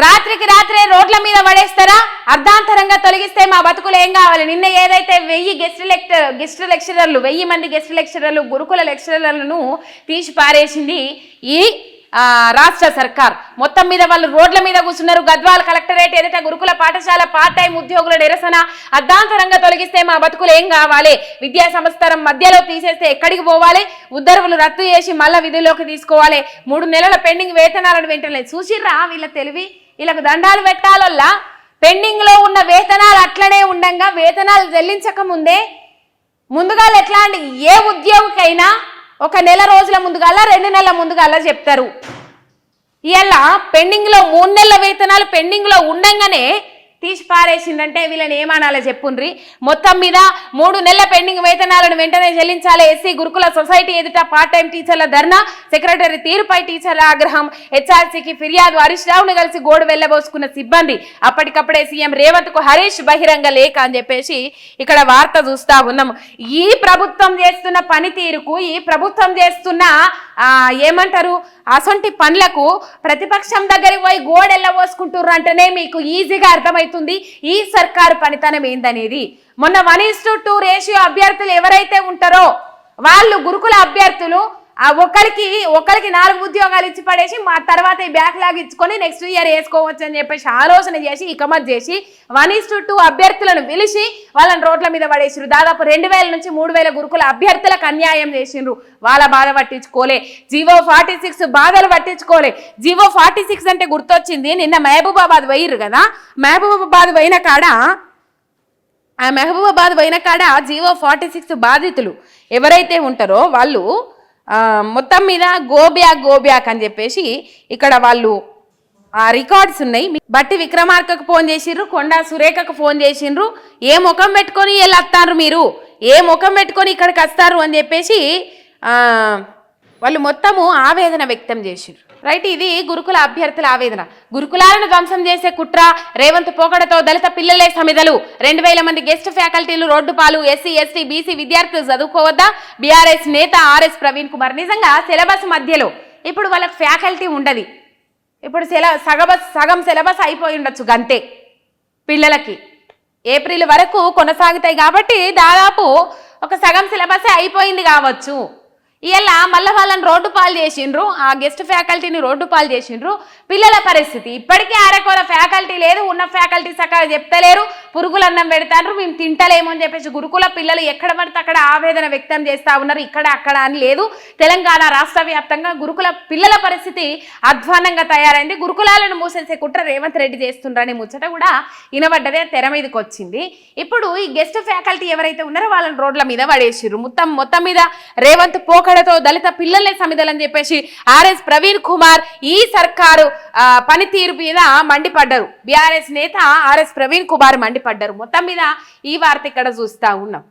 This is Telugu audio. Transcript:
రాత్రికి రాత్రే రోడ్ల మీద పడేస్తారా? అర్ధాంతరంగా తొలగిస్తే మా బతుకులు ఏం కావాలి? నిన్న ఏదైతే వెయ్యి గెస్ట్ లెక్చర్ గెస్ట్ లెక్చరర్లు వెయ్యి మంది గెస్ట్ లెక్చరర్లు గురుకుల లెక్చరర్లను తీసి పారేసింది ఈ రాష్ట్ర సర్కార్. మొత్తం మీద వాళ్ళు రోడ్ల మీద కూర్చున్నారు. గద్వాల కలెక్టరేట్ ఏదైతే గురుకుల పాఠశాల పార్ట్ టైం ఉద్యోగుల నిరసన. అర్ధాంతరంగా తొలగిస్తే మా బతుకులు ఏం కావాలి? విద్యా సంస్థరం మధ్యలో తీసేస్తే ఎక్కడికి పోవాలి? ఉత్తర్వులు రద్దు చేసి మళ్ళా విధుల్లోకి తీసుకోవాలి. మూడు నెలల పెండింగ్ వేతనాలను వెంటనే చూసిర్రా వీళ్ళ తెలివి? వీళ్ళకు దండాలు పెట్టాలల్లా? పెండింగ్లో ఉన్న వేతనాలు అట్లనే ఉండగా వేతనాలు చెల్లించక ముందే? ముందుగా ఎట్లా అండి ఏ ఉద్యోగికైనా ఒక నెల రోజుల ముందుగాల రెండు నెలల ముందుగాల చెప్తారు. ఇలా పెండింగ్లో మూడు నెలల వేతనాలు పెండింగ్లో ఉండగానే తీసి పారేసిందంటే వీళ్ళని ఏమనాలో చెప్పుండ్రి. మొత్తం మీద మూడు నెలల పెండింగ్ వేతనాలను వెంటనే చెల్లించాలి. ఎస్సీ గురుకుల సొసైటీ ఎదుట పార్ట్ టైం టీచర్ల ధర్నా సెక్రటరీ తీరుపై టీచర్ల ఆగ్రహం హెచ్ఆర్సీకి ఫిర్యాదు హరీష్ రావును కలిసి గోడు వెళ్ళబోసుకున్న సిబ్బంది. అప్పటికప్పుడే సీఎం రేవంత్కు హరీష్ బహిరంగ లేఖ అని చెప్పేసి ఇక్కడ వార్త చూస్తా ఉన్నాం. ఈ ప్రభుత్వం చేస్తున్న పనితీరుకు ఈ ప్రభుత్వం చేస్తున్న ఏమంటారు అసొంటి పనులకు ప్రతిపక్షం దగ్గరికి పోయి గోడెల్లబోసుకుంటుండ్రు అంటేనే మీకు ఈజీగా అర్థమవుతుంది ఈ సర్కారు పనితనం ఏందనేది? మొన్న one is to two ratio అభ్యర్థులు ఎవరైతే ఉంటారో వాళ్ళు గురుకుల అభ్యర్థులు ఆ ఒకరికి ఒకరికి నాలుగు ఉద్యోగాలు ఇచ్చి పడేసి మా తర్వాత ఈ బ్యాక్ లాగ్ ఇచ్చుకొని నెక్స్ట్ ఇయర్ వేసుకోవచ్చు అని చెప్పేసి ఆలోచన చేసి ఇకమత్ చేసి వన్ ఇస్ టు టూ అభ్యర్థులను పిలిచి వాళ్ళని రోడ్ల మీద పడేసారు దాదాపు రెండు వేల నుంచి మూడు వేల గురుకుల అభ్యర్థులకు అన్యాయం చేసిండ్రు. వాళ్ళ బాధ పట్టించుకోలే. జీవో ఫార్టీ సిక్స్ బాధలు పట్టించుకోలే. జీవో ఫార్టీ సిక్స్ అంటే గుర్తొచ్చింది నిన్న మహబూబాబాద్ పోయిర్రు కదా? మహబూబాబాద్ పోయిన కాడ ఆ మహబూబాబాద్ పోయిన కాడ జీవో ఫార్టీ సిక్స్ బాధితులు ఎవరైతే ఉంటారో వాళ్ళు మొత్తం మీద గోబ్యాక్ గోబ్యాక్ అని చెప్పేసి ఇక్కడ వాళ్ళు ఆ రికార్డ్స్ ఉన్నాయి. బట్టి విక్రమార్కకు ఫోన్ చేసిండ్రు కొండా సురేఖకు ఫోన్ చేసిండ్రు. ఏ ముఖం పెట్టుకొని వెళ్ళొస్తారు వస్తారు మీరు? ఏ ముఖం పెట్టుకొని ఇక్కడికి వస్తారు అని చెప్పేసి వాళ్ళు మొత్తము ఆవేదన వ్యక్తం చేసిండ్రు రైట్? ఇది గురుకుల అభ్యర్థుల ఆవేదన. గురుకులాలను ధ్వంసం చేసే కుట్ర రేవంత్ పోకడతో దళిత పిల్లలే సమిదలు. రెండు వేల మంది గెస్ట్ ఫ్యాకల్టీలు రోడ్డు పాలు ఎస్సీ ఎస్టీ బీసీ విద్యార్థులు చదువుకోవద్దా? బీఆర్ఎస్ నేత ఆర్ఎస్ ప్రవీణ్ కుమార్. నిజంగా సిలబస్ మధ్యలో ఇప్పుడు వాళ్ళకి ఫ్యాకల్టీ ఉండదు. ఇప్పుడు సెల సగబస్ సగం సిలబస్ అయిపోయి ఉండొచ్చు గంతే పిల్లలకి. ఏప్రిల్ వరకు కొనసాగుతాయి కాబట్టి దాదాపు ఒక సగం సిలబస్ అయిపోయింది కావచ్చు. ఇలా మళ్ళీ వాళ్ళని రోడ్డు పాలు చేసిండ్రు ఆ గెస్ట్ ఫ్యాకల్టీని రోడ్డు పాలు చేసిండ్రు. పిల్లల పరిస్థితి ఇప్పటికీ అరకొర ఫ్యాకల్టీ లేదు ఉన్న ఫ్యాకల్టీ సకాలు చెప్తలేరు పురుగులు అన్నం పెడతారు మేము తింటలేము అని చెప్పేసి గురుకుల పిల్లలు ఎక్కడ పడితే అక్కడ ఆవేదన వ్యక్తం చేస్తా ఉన్నారు ఇక్కడ అక్కడ అని లేదు. తెలంగాణ రాష్ట్ర వ్యాప్తంగా గురుకుల పిల్లల పరిస్థితి అధ్వానంగా తయారైంది. గురుకులాలను మూసేసే కుట్ర రేవంత్ రెడ్డి చేస్తుండ్రనే ముచ్చట కూడా వినబడ్డదే తెర మీదకి వచ్చింది. ఇప్పుడు ఈ గెస్ట్ ఫ్యాకల్టీ ఎవరైతే ఉన్నారో వాళ్ళని రోడ్ల మీద పడేసిర్రు. మొత్తం మొత్తం మీద రేవంత్ పోక పోకడతో దళిత పిల్లలే సమిదలని చెప్పేసి ఆర్ఎస్ ప్రవీణ్ కుమార్ ఈ సర్కారు ఆ, పనితీరు మీద మండిపడ్డారు. బీఆర్ఎస్ నేత ఆర్ఎస్ ప్రవీణ్ కుమార్ మండిపడ్డారు. మొత్తం మీద ఈ వార్త ఇక్కడ చూస్తా ఉన్నాం.